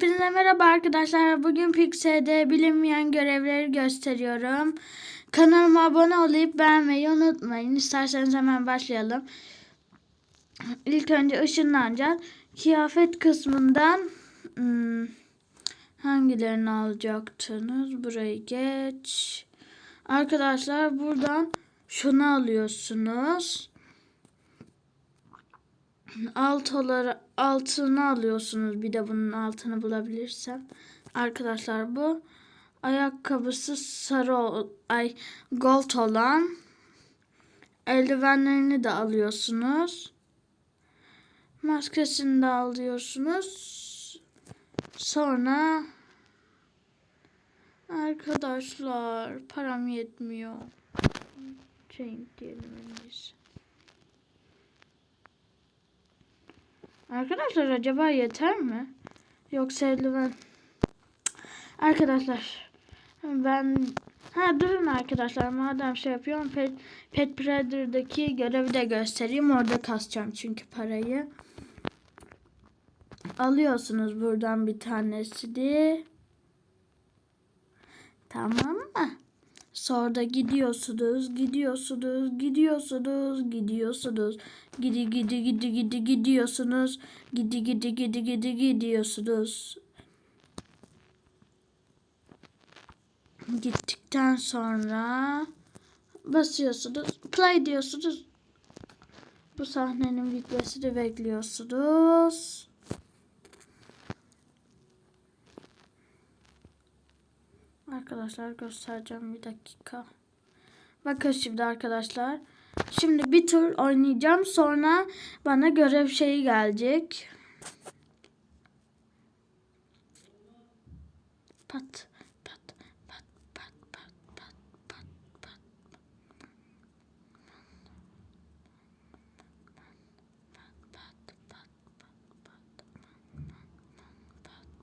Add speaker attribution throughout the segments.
Speaker 1: Hepinize merhaba arkadaşlar. Bugün Pixel'de bilinmeyen görevleri gösteriyorum. Kanalıma abone olup beğenmeyi unutmayın. İsterseniz hemen başlayalım. İlk önce ışınlanacağız. Kıyafet kısmından hmm, hangilerini alacaktınız? Burayı geç. Arkadaşlar buradan şunu alıyorsunuz. Altoları altını alıyorsunuz. Bir de bunun altını bulabilirsem. Arkadaşlar bu ayakkabısı sarı ay gold olan eldivenlerini de alıyorsunuz. Maskesini de alıyorsunuz. Sonra arkadaşlar param yetmiyor. Change diyelim en iyisi. Arkadaşlar acaba yeter mi? Yoksa eldiven... Arkadaşlar ben... Ha durun arkadaşlar madem şey yapıyorum Pet, Pet Predator'daki görevi de göstereyim. Orada kasacağım çünkü parayı. Alıyorsunuz buradan bir tanesini. Tamam mı? Sonra da gidiyorsunuz, gidiyorsunuz, gidiyorsunuz, gidiyorsunuz. Gidi gidi gidi gidi gidiyorsunuz. Gidi gidi gidi gidi gidiyorsunuz. Gittikten sonra basıyorsunuz. Play diyorsunuz. Bu sahnenin bitmesini bekliyorsunuz. Arkadaşlar göstereceğim bir dakika. Bakın şimdi arkadaşlar. Şimdi bir tur oynayacağım. Sonra bana görev şeyi gelecek. Pat pat pat pat pat pat pat. Pat,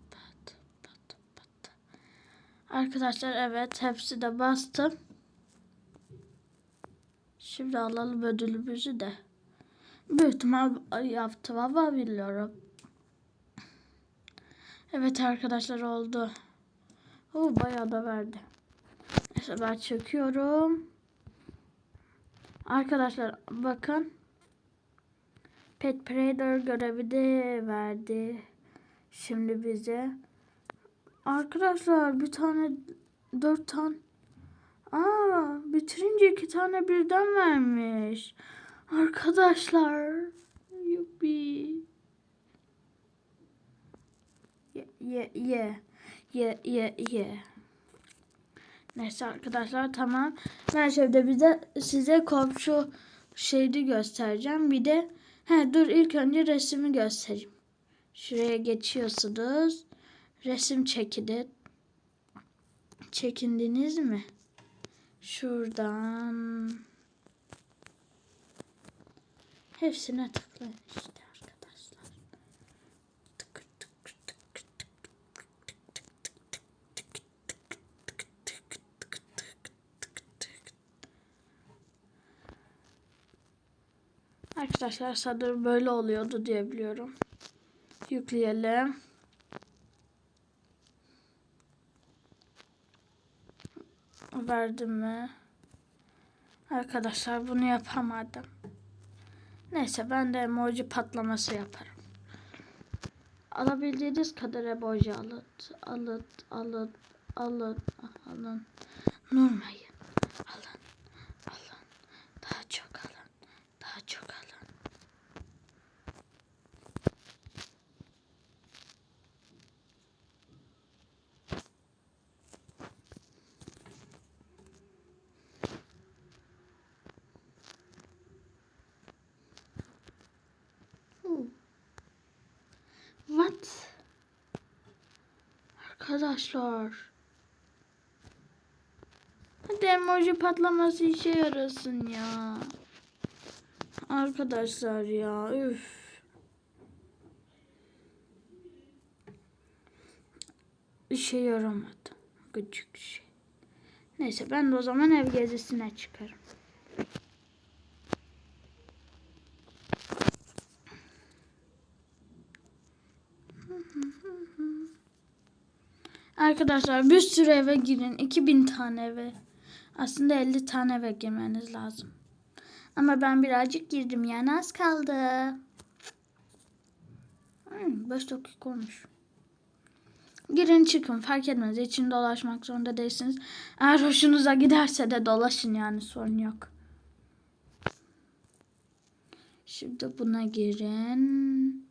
Speaker 1: pat, pat, pat, pat. Arkadaşlar evet hepsi de bastım. Şimdi alalım ödülümüzü de. Büyük ihtimal yaptım ama bilmiyorum. Evet arkadaşlar oldu. Oo, bayağı da verdi. Neyse ben çekiyorum. Arkadaşlar bakın. Pet Predator görevi de verdi. Şimdi bize. Arkadaşlar bir tane dört tane. Aa bitirince iki tane birden vermiş. Arkadaşlar. Yuppi. Ye ye ye. Ye ye ye. Neyse arkadaşlar tamam. Ben şimdi bize size komşu şeydi göstereceğim. Bir de he dur ilk önce resmi göstereyim. Şuraya geçiyorsunuz. Resim çekilin. Çekindiniz mi? Şuradan. Hepsine tıklayın işte arkadaşlar. Arkadaşlar sanırım böyle oluyordu diye biliyorum. Yükleyelim. Verdim mi? Arkadaşlar bunu yapamadım. Neyse ben de emoji patlaması yaparım. Alabildiğiniz kadar emoji alın. Alın, alın, alın, alın. Nurmayın. Alın, alın. Daha çok alın. Daha çok alın. What? Arkadaşlar. Hadi emoji patlaması işe yarasın ya. Arkadaşlar ya üf. İşe yaramadı. Gıcık şey. Neyse ben de o zaman ev gezisine çıkarım. Arkadaşlar bir sürü eve girin. 2000 tane eve. Aslında 50 tane eve girmeniz lazım. Ama ben birazcık girdim yani az kaldı. Hmm, 5 dakika olmuş. Girin çıkın fark etmez. İçinde dolaşmak zorunda değilsiniz. Eğer hoşunuza giderse de dolaşın yani sorun yok. Şimdi buna girin.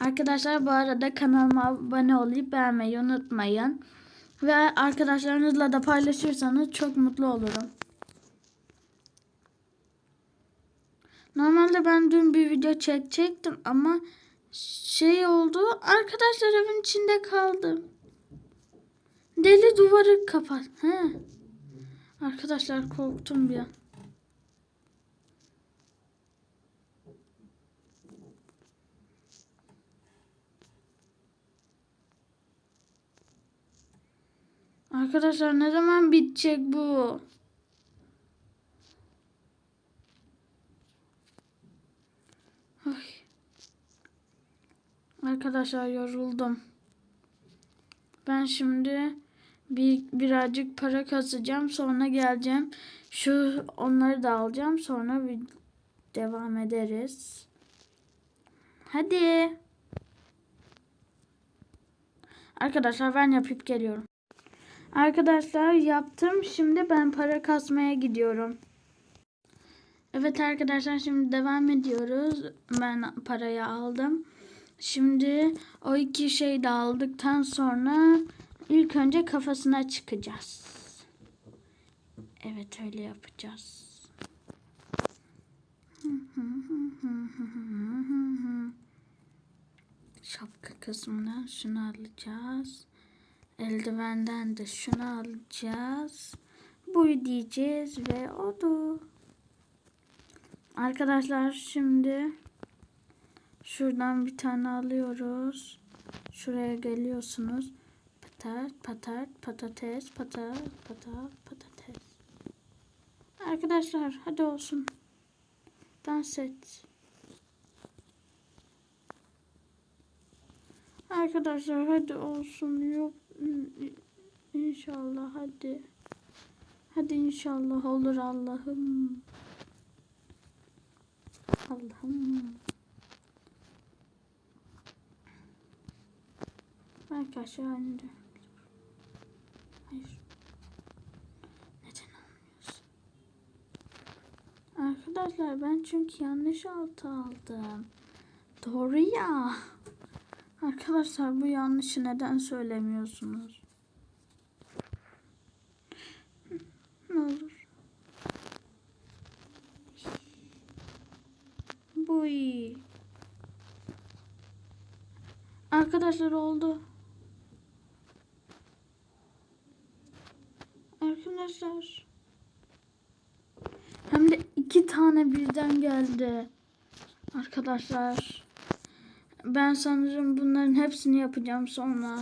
Speaker 1: Arkadaşlar bu arada kanalıma abone olup beğenmeyi unutmayın. Ve arkadaşlarınızla da paylaşırsanız çok mutlu olurum. Normalde ben dün bir video çekecektim ama şey oldu. Arkadaşlar evin içinde kaldım. Deli duvarı kapat. He. Arkadaşlar korktum bir an. Arkadaşlar ne zaman bitecek bu? Ay. Arkadaşlar yoruldum. Ben şimdi bir birazcık para kasacağım. Sonra geleceğim. Şu onları da alacağım. Sonra bir devam ederiz. Hadi. Arkadaşlar ben yapıp geliyorum. Arkadaşlar yaptım. Şimdi ben para kasmaya gidiyorum. Evet arkadaşlar şimdi devam ediyoruz. Ben parayı aldım. Şimdi o iki şeyi de aldıktan sonra ilk önce kafasına çıkacağız. Evet öyle yapacağız. Şapka kısmından şunu alacağız. Eldivenden de şunu alacağız. Bu diyeceğiz ve oldu. Arkadaşlar şimdi şuradan bir tane alıyoruz. Şuraya geliyorsunuz. Patat, patat, patates, patat, patat, patates. Arkadaşlar hadi olsun. Dans et. Arkadaşlar hadi olsun. Yok İnşallah hadi. Hadi inşallah olur Allah'ım. Allah'ım. Belki aşağı. Hayır. Neden olmuyorsun? Arkadaşlar ben çünkü yanlış altı aldım. Doğru ya. Arkadaşlar bu yanlışı neden söylemiyorsunuz? Ne olur. Bu iyi. Arkadaşlar oldu. Arkadaşlar. Hem de iki tane birden geldi. Arkadaşlar. Ben sanırım bunların hepsini yapacağım sonra.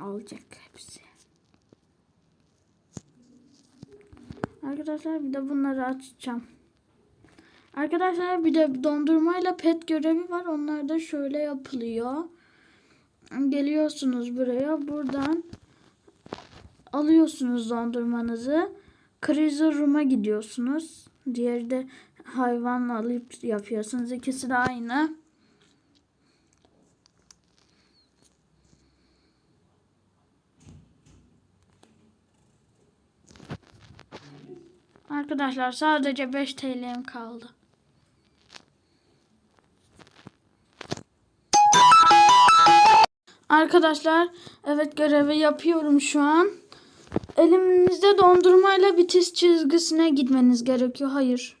Speaker 1: Olacak hepsi. Arkadaşlar bir de bunları açacağım. Arkadaşlar bir de dondurmayla pet görevi var. Onlar da şöyle yapılıyor. Geliyorsunuz buraya. Buradan alıyorsunuz dondurmanızı. Crazy Room'a gidiyorsunuz. Diğeri de hayvanla alıp yapıyorsunuz. İkisi de aynı. Arkadaşlar sadece 5 TL'm kaldı. Arkadaşlar evet görevi yapıyorum şu an. Elimizde dondurmayla bitiş çizgisine gitmeniz gerekiyor. Hayır.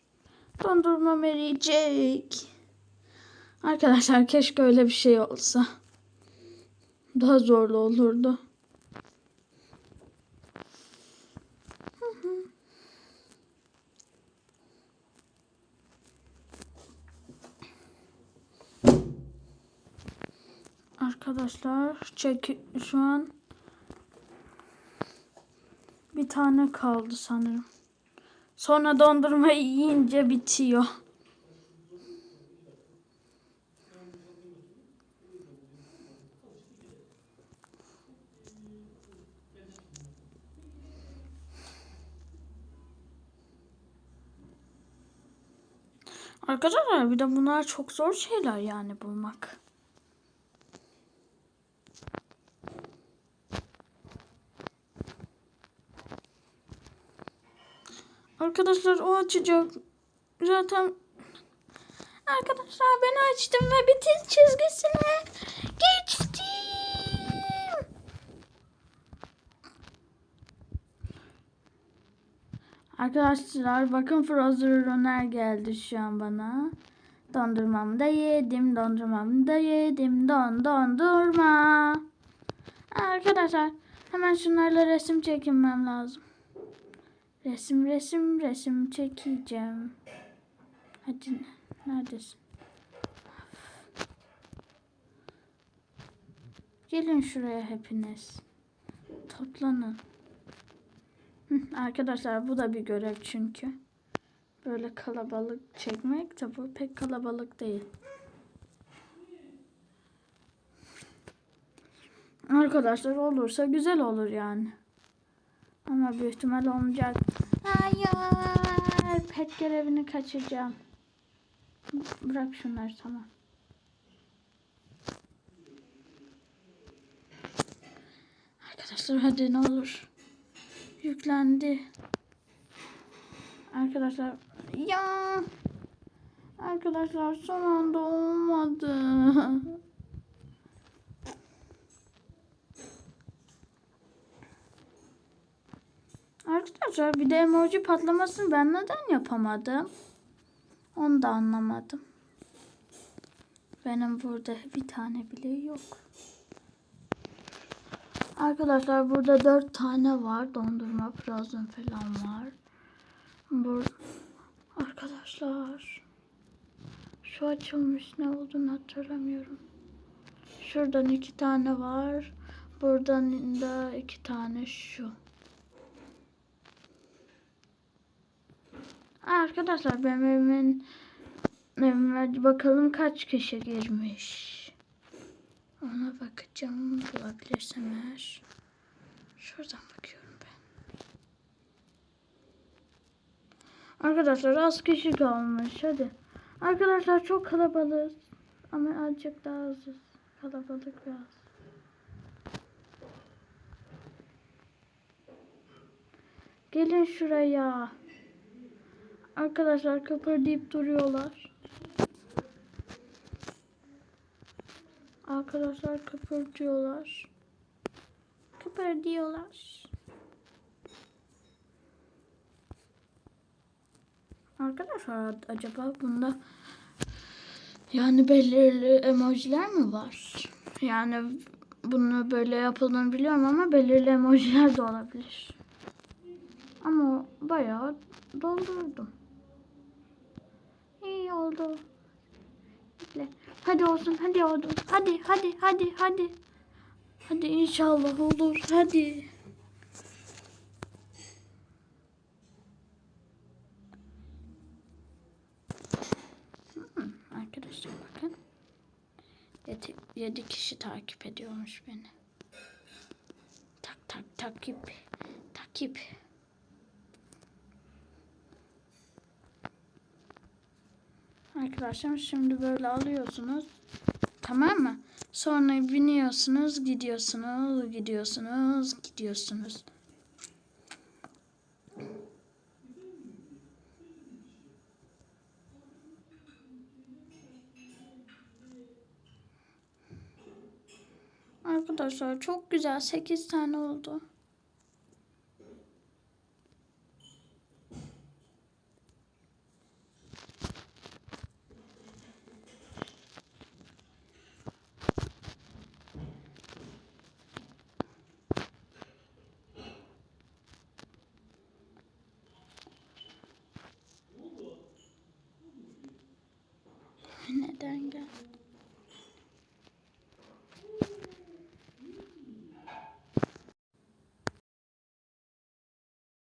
Speaker 1: Dondurma verecek. Arkadaşlar keşke öyle bir şey olsa. Daha zorlu olurdu. Arkadaşlar çek şu an bir tane kaldı sanırım. Sonra dondurma yiyince bitiyor. Arkadaşlar bir de bunlar çok zor şeyler yani bulmak. Arkadaşlar o açacak. Zaten Arkadaşlar ben açtım ve bitiş çizgisine geçtim. Arkadaşlar bakın Frozen Runner geldi şu an bana. Dondurmamı da yedim, dondurmamı da yedim, don dondurma. Arkadaşlar hemen şunlarla resim çekinmem lazım. Resim resim resim çekeceğim. Hadi neredesin? Gelin şuraya hepiniz. Toplanın. Arkadaşlar bu da bir görev çünkü. Böyle kalabalık çekmek de bu pek kalabalık değil. Arkadaşlar olursa güzel olur yani. Ama büyük ihtimal olmayacak. Hayır. Pet görevini kaçıracağım. Bırak şunları tamam. Arkadaşlar hadi ne olur. Yüklendi. Arkadaşlar ya Arkadaşlar son anda olmadı. Arkadaşlar bir de emoji patlamasını ben neden yapamadım? Onu da anlamadım. Benim burada bir tane bile yok. Arkadaşlar burada dört tane var. Dondurma, frozen falan var. Bu arkadaşlar şu açılmış ne olduğunu hatırlamıyorum. Şuradan iki tane var. Buradan da iki tane şu. Arkadaşlar benim evimin evime bakalım kaç kişi girmiş. Ona bakacağım bulabilirsem eğer. Şuradan bakıyorum ben. Arkadaşlar az kişi kalmış hadi. Arkadaşlar çok kalabalık. Ama azıcık daha azız. Kalabalık biraz. Gelin şuraya. Arkadaşlar kıpırdayıp duruyorlar. Arkadaşlar kıpırdıyorlar. Kıpırdıyorlar. Arkadaşlar acaba bunda yani belirli emojiler mi var? Yani bunu böyle yapıldığını biliyorum ama belirli emojiler de olabilir. Ama bayağı doldurdum. İyi oldu. Hadi olsun, hadi oldu. Hadi, hadi, hadi, hadi. Hadi inşallah olur. Hadi. Hmm, Arkadaşlar bakın. Yedi, yedi kişi takip ediyormuş beni. Tak tak takip. Takip. Arkadaşlar şimdi böyle alıyorsunuz. Tamam mı? Sonra biniyorsunuz, gidiyorsunuz, gidiyorsunuz, gidiyorsunuz. Arkadaşlar çok güzel. 8 tane oldu. Neden gel?